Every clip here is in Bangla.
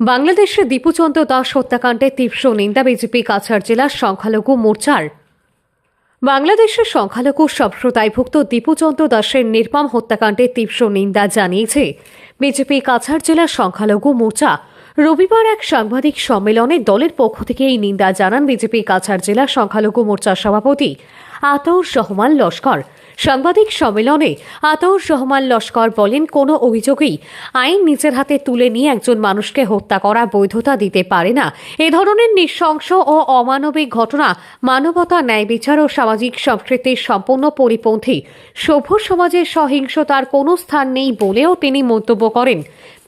বাংলাদেশে দীপুচন্দ্র দাস হত্যাকাণ্ডে তীব্র নিন্দা বিজেপি কাছাড় জেলার সংখ্যালঘু মোর্চার। বাংলাদেশের সংখ্যালঘু সম্প্রদায়ভুক্ত দীপুচন্দ্র দাসের নির্মম হত্যাকাণ্ডে তীব্র নিন্দা জানিয়েছে বিজেপি কাছাড় জেলার সংখ্যালঘু মোর্চা। রবিবার এক সাংবাদিক সম্মেলনে দলের পক্ষ থেকে এই নিন্দা জানান বিজেপি কাছাড় জেলা সংখ্যালঘু মোর্চার সভাপতি আতৌর রহমান লস্কর। সাংবাদিক সম্মেলনে আতৌর রহমান লস্কর বলেন, কোনো অভিযোগেই আইন নিজের হাতে তুলে নিয়ে একজন মানুষকে হত্যা করা বৈধতা দিতে পারে না। এ ধরনের নৃশংস ও অমানবিক ঘটনা মানবতা ন্যায় বিচার ও সামাজিক সংস্কৃতির সম্পূর্ণ পরিপন্থী। সভ্য সমাজে সহিংসতার কোনো স্থান নেই বলেও তিনি মন্তব্য করেন।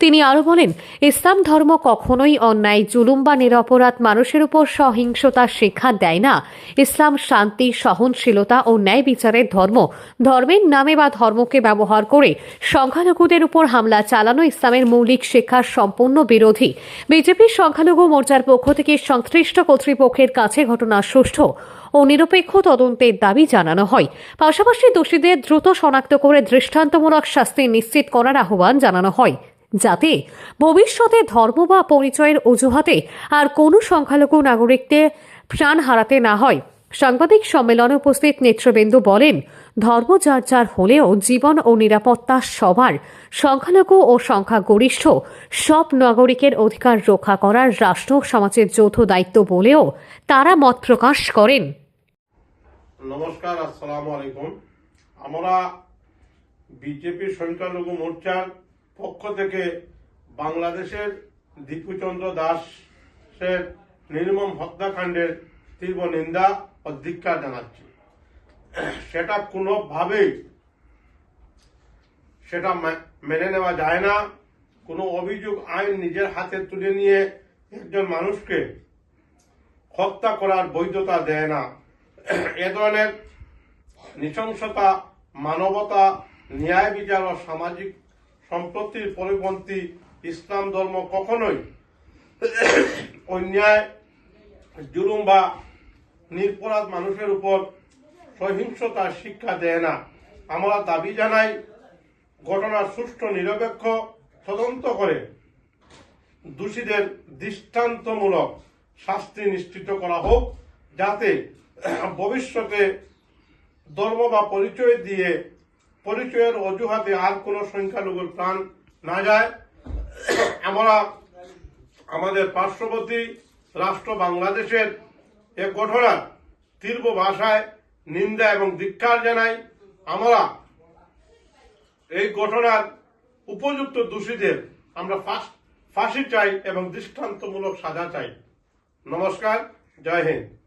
তিনি আরও বলেন, ইসলাম ধর্ম কখনোই অন্যায়, জুলুম বা নিরপরাধ মানুষের উপর সহিংসতার শিক্ষা দেয় না। ইসলাম শান্তি সহনশীলতা ও ন্যায় বিচারের ধর্ম। ধর্মের নামে বা ধর্মকে ব্যবহার করে সংখ্যালঘুদের উপর হামলা চালানো ইসলামের মৌলিক শিক্ষার সম্পূর্ণ বিরোধী। বিজেপির সংখ্যালঘু মোর্চার পক্ষ থেকে সংশ্লিষ্ট কর্তৃপক্ষের কাছে ঘটনা সুষ্ঠু ও নিরপেক্ষ তদন্তের দাবি জানানো হয়। পাশাপাশি দোষীদের দ্রুত শনাক্ত করে দৃষ্টান্তমূলক শাস্তি নিশ্চিত করার আহ্বান জানানো হয়। যাতে ভবিষ্যতে ধর্ম বা পরিচয়ের অজুহাতে আর কোনো সংখ্যালঘু নাগরিকদের প্রাণ হারাতে না হয়। সাংবাদিক সম্মেলনে উপস্থিত নেতৃবৃন্দ বলেন, ধর্ম যার যার হলেও জীবন ও নিরাপত্তা সবার। সংখ্যালঘু ও সংখ্যাগরিষ্ঠ সব নাগরিকের অধিকার রক্ষা করার রাষ্ট্র সমাজের যৌথ দায়িত্ব বলেও তারা মত প্রকাশ করেন। নমস্কার, আসসালামু আলাইকুম। আমরা বিজেপি সংখ্যালঘু মোর্চার পক্ষ থেকে বাংলাদেশের দীপুচন্দ্র দাসের নির্মম হত্যাকাণ্ডের তীব্র নিন্দা ও ধিক্কার জানাচ্ছি। সেটা কোনোভাবেই সেটা মেনে নেওয়া যায় না। কোনো অভিযোগ আইন নিজের হাতে তুলে নিয়ে একজন মানুষকে হত্যা করার বৈধতা দেয় না। এ ধরনের নৃশংসতা, মানবতা, ন্যায় বিচার ও সামাজিক সম্পত্তির পরিপন্থী ইসলাম ধর্ম কখনোই অন্যায়, জুলুম বা নিরপরাধ মানুষের উপর সহিংসতার শিক্ষা দেয় না। আমরা দাবি জানাই, ঘটনার সুষ্ঠু নিরপেক্ষ তদন্ত করে দোষীদের দৃষ্টান্তমূলক শাস্তি নিশ্চিত করা হোক, যাতে ভবিষ্যতে ধর্ম বা পরিচয় দিয়ে পরিচয়ের অজুহাতে আর কোনো সংখ্যালঘুর প্রাণ না যায়। আমরা আমাদের পার্শ্ববর্তী রাষ্ট্র বাংলাদেশের এ ঘটনার তীব্র ভাষায় নিন্দা এবং ধিক্ষার জানাই আমরা। এই ঘটনার উপযুক্ত দোষীদের আমরা ফাঁস- চাই এবং দৃষ্টান্তমূলক সাজা চাই। নমস্কার, জয় হিন্দ।